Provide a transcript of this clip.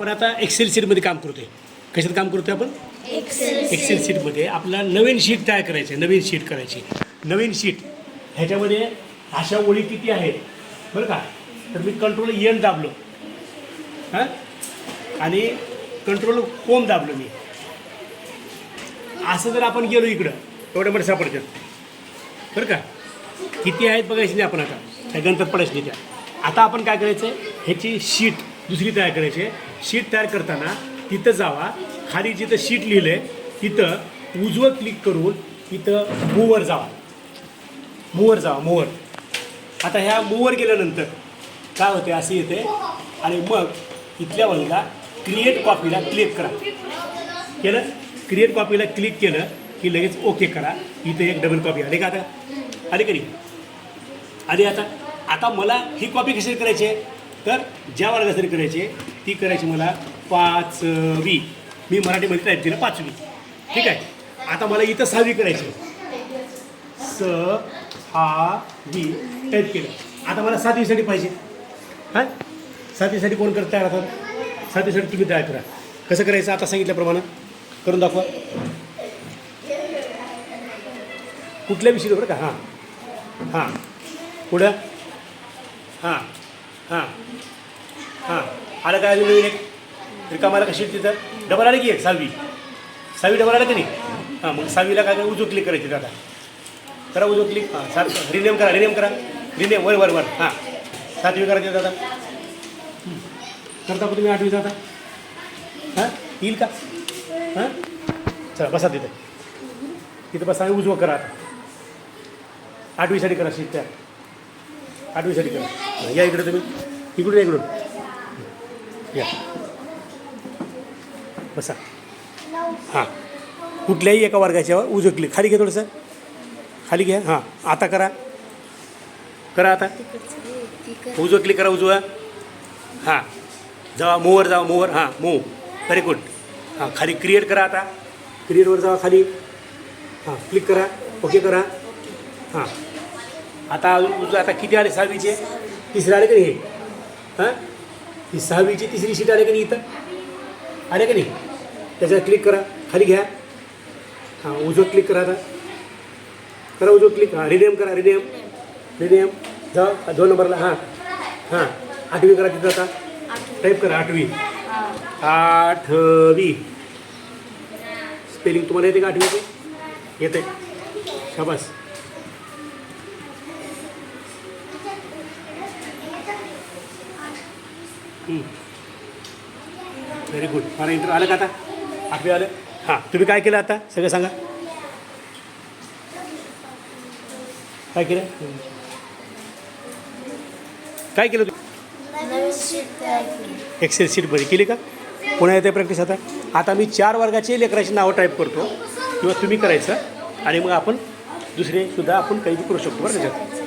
आपण आता एक्सेल शीटमध्ये काम करतोय. कशात काम करतोय आपण? एक्सेल शीटमध्ये आपल्याला नवीन शीट तयार करायची आहे, नवीन शीट करायची. नवीन शीट ह्याच्यामध्ये अशा ओळी किती आहेत? बरं का? तर मी कंट्रोल एन दाबलो. हां? आणि कंट्रोल कोम दाबलो मी? असं जर आपण गेलो इकडं एवढ्या मोठ्या सापडतात बरं का? किती आहेत बघायची नाही आपण आता. त्या गणपत पडायची नाही त्या. आता आपण काय करायचं आहे ह्याची शीट दुसरी तयार करायची आहे. शीट तयार करताना तिथं जावा. खाली जिथं शीट लिहिलं आहे तिथं उजवं क्लिक करून तिथं मूवर जावा. मूवर जावा मूवर आता ह्या मूवर गेल्यानंतर काय होते असे येते. आणि मग इथल्या बाजूला क्रिएट कॉपीला क्लिक करा. केलं? क्रिएट कॉपीला क्लिक केलं की लगेच ओके करा. इथे एक डबल कॉपी आली का आता? अरे का नाही? आता? आता मला ही कॉपी कशी करायची आहे? तर ज्या वर्गासाठी करायची आहे? ती करायची मला पाचवी. मी मराठीमध्ये टाईप केलं पाचवी. ठीक आहे? आता मला इथं सहावी करायची आहे. स हा वी टाईप केलं. आता मला सातवीसाठी पाहिजे. हां? सातवीसाठी कोण करत तयार राहतात सातवीसाठी तुम्ही तयार करा. कसं करायचं आता सांगितल्याप्रमाणे? करून दाखवा. कुठल्या विषयी बरं का? हां. हां. पुढं. हां. हां. हां. आलं काय अजून नवीन एक? रिकामाला कशी तिथं? डबल आलं की एक सहावी. सहावी डबल आलं की नाही? हां मग सहावीला काय उजव क्लिक करायची दादा करा उजव क्लिक हां सात रिनेम करा रिनेम करा. रिनेम वर वर वर. हां. सातवी करायची दादा. करता तुम्ही आठवी जाता हां? येईल का? हां? चला बसा तिथं. तिथं बसा आणि उजवं करा आता. आठवीसाठी करा शीट त्या आठवीसाठी करा. या इकडे तुम्ही. इकडून या इकडून. या. बसा. हां. कुठल्याही एका वर्गाच्या उजवं क्लिक खाली घ्या थोडंसं. खाली घ्या. हां. आता करा. करा आता. उजवं क्लिक करा उजवा. हां. जावा मूवर जावा मूवर. हां मूव व्हेरी गुड हां खाली क्रिएट करा आता. क्रिएटवर जावा खाली. हां क्लिक करा. ओके करा. हां. आता उजवा आता किती आले? सहावीचे? तिसरे आले का नाही? हे हां? ही सहावीची तिसरी शीट आले की नाही इथं? आले की नाही? त्याच्यावर क्लिक करा. खाली घ्या. हां उजो क्लिक करा आता. करा उजो क्लिक हां रिनेम करा रिनेम रिनेम जा दोन नंबरला. हां. हां. आठवी करा तिथं आता. टाईप करा आठवी. आठवी. स्पेलिंग तुम्हाला येते का आठवीचे? येते. शाबास. व्हेरी गुड मला इंटर आलं का आता? आठवी आलं? हां. तुम्ही काय केलं आता? सगळं सांगा. काय केलं? काय केलं तुम्ही एक्सेल शीट बरी केली का? पुन्हा येते प्रॅक्टिस आता. आता मी चार वर्गाचे लेकराची नावं टाईप करतो. किंवा तुम्ही करायचं. आणि मग आपण दुसरे सुद्धा आपण काही करू शकतो बरं त्याच्यात